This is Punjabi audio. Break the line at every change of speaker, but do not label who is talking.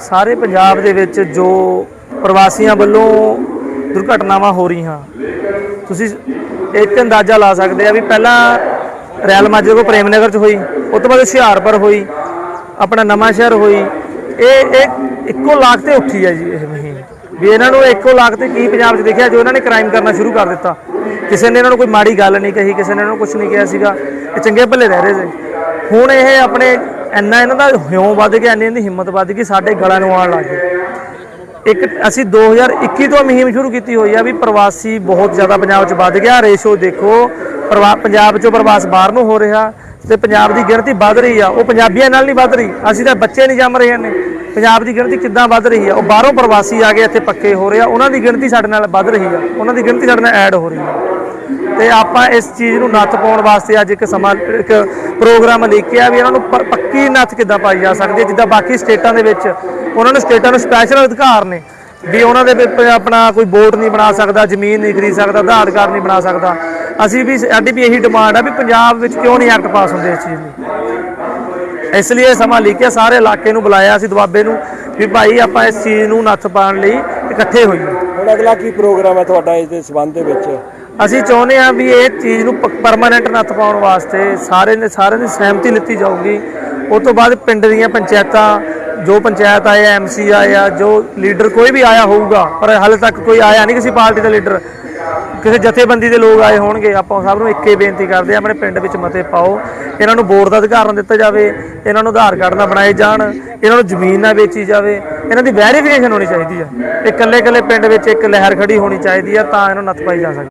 ਸਾਰੇ ਪੰਜਾਬ ਦੇ ਵਿੱਚ ਜੋ ਪ੍ਰਵਾਸੀਆਂ ਵੱਲੋਂ ਦੁਰਘਟਨਾਵਾਂ ਹੋ ਰਹੀਆਂ, ਤੁਸੀਂ ਇੱਕ ਅੰਦਾਜ਼ਾ ਲਾ ਸਕਦੇ ਆ ਵੀ ਪਹਿਲਾਂ ਰੈਲ ਮਾਜਰੇ ਕੋ ਪ੍ਰੇਮ ਨਗਰ ਚ ਹੋਈ, ਉਸ ਤੋਂ ਬਾਅਦ ਹੁਸ਼ਿਆਰਪੁਰ ਹੋਈ, ਆਪਣਾ ਨਵਾਂ ਸ਼ਹਿਰ ਹੋਈ, ਇਹ ਇਹ ਇੱਕੋ ਲਾਖ ਤੇ ਉੱਠੀ ਹੈ ਜੀ ਇਹ ਮੁਹਿੰਮ। ਵੀ ਇਹਨਾਂ ਨੂੰ ਇੱਕੋ ਲਾਖ ਤੇ ਕੀ ਪੰਜਾਬ 'ਚ ਦੇਖਿਆ ਜੋ ਇਹਨਾਂ ਨੇ ਕ੍ਰਾਈਮ ਕਰਨਾ ਸ਼ੁਰੂ ਕਰ ਦਿੱਤਾ। ਕਿਸੇ ਨੇ ਇਹਨਾਂ ਨੂੰ ਕੋਈ ਮਾੜੀ ਗੱਲ ਨਹੀਂ ਕਹੀ, ਕਿਸੇ ਨੇ ਇਹਨਾਂ ਨੂੰ ਕੁਝ ਨਹੀਂ ਕਿਹਾ ਸੀਗਾ, ਇਹ ਚੰਗੇ ਭੱਲੇ ਰਹਿ ਰਹੇ ਸੀ। ਹੁਣ ਇਹ ਆਪਣੇ ਇੰਨਾ ਇਹਨਾਂ ਦਾ ਹਿਉਂ ਵੱਧ ਗਿਆ, ਇੰਨੀ ਇਹਨਾਂ ਦੀ ਹਿੰਮਤ ਵੱਧ ਗਈ, ਸਾਡੇ ਗਲਾਂ ਨੂੰ ਆਉਣ ਲੱਗ ਗਏ। ਇੱਕ ਅਸੀਂ 2021 ਤੋਂ ਮੁਹਿੰਮ ਸ਼ੁਰੂ ਕੀਤੀ ਹੋਈ ਆ ਵੀ ਪ੍ਰਵਾਸੀ ਬਹੁਤ ਜ਼ਿਆਦਾ ਪੰਜਾਬ 'ਚ ਵੱਧ ਗਿਆ। ਰੇਸ਼ੋ ਦੇਖੋ, ਪ੍ਰਵਾ- ਪੰਜਾਬ 'ਚੋਂ ਪ੍ਰਵਾਸ ਬਾਹਰ ਨੂੰ ਹੋ ਰਿਹਾ ਤੇ ਪੰਜਾਬ ਦੀ ਗਿਣਤੀ ਵੱਧ ਰਹੀ ਆ। ਉਹ ਪੰਜਾਬੀਆਂ ਨਾਲ ਨਹੀਂ ਵੱਧ ਰਹੀ। ਅਸੀਂ ਤਾਂ ਬੱਚੇ ਨਹੀਂ ਜੰਮ ਰਹੇ ਨੇ ਪੰਜਾਬ ਦੀ ਗਿਣਤੀ ਕਿੱਦਾਂ ਵੱਧ ਰਹੀ ਆ? ਉਹ ਬਾਹਰੋਂ ਪ੍ਰਵਾਸੀ ਆ ਕੇ ਇੱਥੇ ਪੱਕੇ ਹੋ ਰਹੇ ਆ। ਉਹਨਾਂ ਦੀ ਗਿਣਤੀ ਸਾਡੇ ਨਾਲ ਵੱਧ ਰਹੀ ਆ। ਉਹਨਾਂ ਦੀ ਗਿਣਤੀ ਸਾਡੇ ਨਾਲ ਐਡ ਹੋ ਰਹੀ ਆ। ਤੇ ਆਪਾਂ ਇਸ ਚੀਜ਼ ਨੂੰ ਨੱਥ ਪਾਉਣ ਵਾਸਤੇ ਅੱਜ ਇੱਕ ਸਮਾਂ, ਇੱਕ ਪ੍ਰੋਗਰਾਮ ਲਿਖਿਆ ਵੀ ਇਹਨਾਂ ਨੂੰ ਪੱਕੀ ਨੱਥ ਕਿੱਦਾਂ ਪਾਈ ਜਾ ਸਕਦੀ ਹੈ, ਜਿੱਦਾਂ ਬਾਕੀ ਸਟੇਟਾਂ ਦੇ ਵਿੱਚ ਉਹਨਾਂ ਨੂੰ ਸਟੇਟਾਂ ਨੂੰ ਸਪੈਸ਼ਲ ਅਧਿਕਾਰ ਨੇ, ਵੀ ਉਹਨਾਂ ਦੇ ਆਪਣਾ ਕੋਈ ਵੋਟ ਨਹੀਂ ਬਣਾ ਸਕਦਾ, ਜ਼ਮੀਨ ਨਹੀਂ ਖਰੀਦ ਸਕਦਾ, ਆਧਾਰ ਕਾਰਡ ਨਹੀਂ ਬਣਾ ਸਕਦਾ। ਅਸੀਂ ਵੀ ਸਾਡੀ ਵੀ ਇਹੀ ਡਿਮਾਂਡ ਆ ਵੀ ਪੰਜਾਬ ਵਿੱਚ ਕਿਉਂ ਨਹੀਂ ਐਕਟ ਪਾਸ ਹੁੰਦੇ ਇਸ ਚੀਜ਼ ਲਈ ਇਸ ਲਈ ਇਹ ਸਮਾਂ ਲਿਖਿਆ, ਸਾਰੇ ਇਲਾਕੇ ਨੂੰ ਬੁਲਾਇਆ ਅਸੀਂ ਦੁਆਬੇ ਨੂੰ, ਵੀ ਭਾਈ ਆਪਾਂ ਇਸ ਚੀਜ਼ ਨੂੰ ਨੱਥ ਪਾਉਣ ਲਈ ਇਕੱਠੇ ਹੋਈਏ।
ਹੁਣ ਅਗਲਾ ਕੀ ਪ੍ਰੋਗਰਾਮ ਹੈ ਤੁਹਾਡਾ ਇਸ ਦੇ ਸਬੰਧ ਦੇ ਵਿੱਚ?
ਅਸੀਂ ਚਾਹੁੰਦੇ ਹਾਂ ਵੀ ਇਹ ਚੀਜ਼ ਨੂੰ ਪਰਮਾਨੈਂਟ ਨੱਥ ਪਾਉਣ ਵਾਸਤੇ ਸਾਰੇ ਨੇ, ਸਾਰਿਆਂ ਦੀ ਸਹਿਮਤੀ ਲਿੱਤੀ ਜਾਊਗੀ। ਉਸ ਤੋਂ ਬਾਅਦ ਪਿੰਡ ਦੀਆਂ ਪੰਚਾਇਤਾਂ, ਜੋ ਪੰਚਾਇਤ ਆਏ ਐਮਸੀ ਆਏ ਆ, ਜੋ ਲੀਡਰ ਕੋਈ ਵੀ ਆਇਆ ਹੋਊਗਾ, ਪਰ ਹਾਲੇ ਤੱਕ ਕੋਈ ਆਇਆ ਨਹੀਂ ਕਿਸੇ ਪਾਰਟੀ ਦਾ ਲੀਡਰ। ਕਿਸੇ ਜਥੇਬੰਦੀ ਦੇ ਲੋਕ ਆਏ ਹੋਣਗੇ, ਆਪਾਂ ਸਭ ਨੂੰ ਇੱਕੇ ਬੇਨਤੀ ਕਰਦੇ ਆ ਆਪਣੇ ਪਿੰਡ ਵਿੱਚ ਮਤੇ ਪਾਓ। ਇਹਨਾਂ ਨੂੰ ਵੋਟ ਦਾ ਅਧਿਕਾਰ ਨਾ ਦਿੱਤਾ ਜਾਵੇ, ਇਹਨਾਂ ਨੂੰ ਆਧਾਰ ਕਾਰਡ ਨਾ ਬਣਾਏ ਜਾਣ, ਇਹਨਾਂ ਨੂੰ ਜ਼ਮੀਨ ਨਾ ਵੇਚੀ ਜਾਵੇ। ਇਹਨਾਂ ਦੀ ਵੈਰੀਫਿਕੇਸ਼ਨ ਹੋਣੀ ਚਾਹੀਦੀ ਆ। ਇਹ ਇਕੱਲੇ ਇਕੱਲੇ ਪਿੰਡ ਵਿੱਚ ਇੱਕ ਲਹਿਰ ਖੜੀ ਹੋਣੀ ਚਾਹੀਦੀ ਆ, ਤਾਂ ਇਹਨਾਂ ਨੂੰ ਨੱਥ ਪਾਈ ਜਾ ਸਕੇ